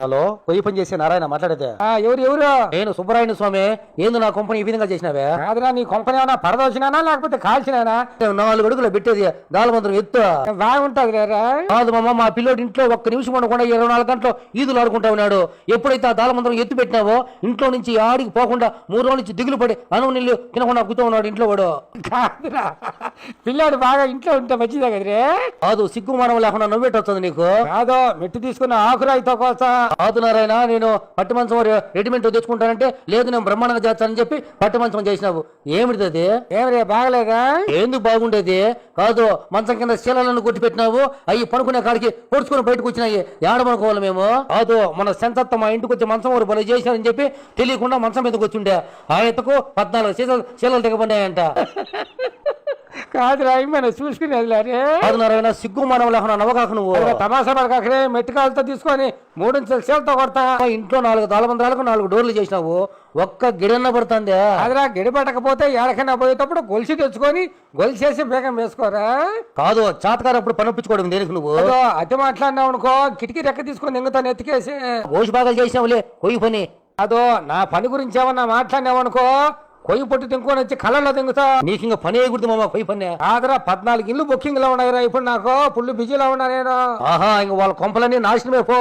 Hello పొయ్యి పని చేసే నారాయణ మాట్లాడేదే. ఆ, ఎవరు ఎవరు? నేను సుబ్బరాయణ స్వామి ఏంది నా కంపెనీ ఈ విధంగా చేసినావే? కాదురా నీ కొంపని ఏమన్నా పరదోసినానా లేకపోతే కాల్చినానా నాలుగు అడుగులు పెట్టేది దాలమంత్రం ఎత్తు. బాగుంటది కాదు మామ మా పిల్లోడు ఇంట్లో ఒక్క నిమిషం ఉండకుండా ఇరవై నాలుగు గంటలు ఈదులు ఆడుకుంటా ఉన్నాడు. ఎప్పుడైతే ఆ దాలమంత్రం ఎత్తు పెట్టినావో ఇంట్లో నుంచి ఆడికి పోకుండా మూడు రోజుల నుంచి దిగులు పడి అన్నం నీళ్ళు తినకుండా కూర్చో ఉన్నాడు ఇంట్లో వాడు. కాదురా పిల్లాడు బాగా ఇంట్లో ఉంటే మంచిదే కదరే. కాదు సిగ్గు మానవ లేకుండా నవ్వేటొస్తుంది నీకు. కాదు మెట్టు తీసుకున్న ఆకురాయితో కోసం కాదు నారాయణ నేను పట్టి మంచం రెడీమేడ్ తెచ్చుకుంటానంటే లేదు నేను బ్రహ్మాండంగా చేస్తానని చెప్పి పట్టి మంచం చేసినావు. ఏమిటిది అది? ఏమరే బాగలేదా? ఏంది బాగుండేది? కాదు మంచం కింద శీలాలను కొట్టి పెట్టినావు అవి పనుకునే కాడికి పొడుచుకొని బయటకు వచ్చినాయి. ఏడ పనుకోవాలి మేము? కాదు మన సెంతత్త మా ఇంటికి వచ్చి మంచం వారు బలి చేశారని చెప్పి తెలియకుండా మంచం మీదకి వచ్చిండే. ఆ ఎత్తకు పద్నాలుగు శీలాలు శీలాలు దిగబడ్డాయంట కాదురా ఏమైనా చూసుకునేది లేరే కాదు నారాయణ సిగ్గు మనం లేకుండా నవ్వకాక నువ్వు? తమాషా పడకరే మెట్టుకాలతో తీసుకొని మూడు సేలతో కొడతా. ఇంట్లో నాలుగు తాళమంత్రాలకు నాలుగు డోర్లు చేసినావు. ఒక్క గిడన్న పడుతుంది. అదిరా గడి పట్టకపోతే ఎడకైనా పోయేటప్పుడు గొలుసు తెచ్చుకొని గొలుసేసి బేగం వేసుకోరా? కాదు చాతకారప్పుడు పని ఒప్పించుకోవడం దేనికి నువ్వు? అదో అతి మాట్లాడినావు అనుకో కిటికీ రెక్క తీసుకొని ఎంగుతాను ఎత్తికేసి. ఓసి బాగా చేసినావులే కొయ్యి పని. అదో నా పని గురించి ఏమన్నా మాట్లాడినావు అనుకో పొయ్యి పొట్టు తింకొని వచ్చి కళ్ళల్లో దింగుతా నీకు ఇంకా పని వేయకూడదు మామ పొయ్యి పని ఆదరా పద్నాలుగు ఇల్లు బుకింగ్లో ఉన్నాయిరా. ఇప్పుడు నాకు ఫుల్ బిజీలో ఉన్నా నేను ఆహా ఇంక వాళ్ళ కొంపలన్నీ నాశనమే పో.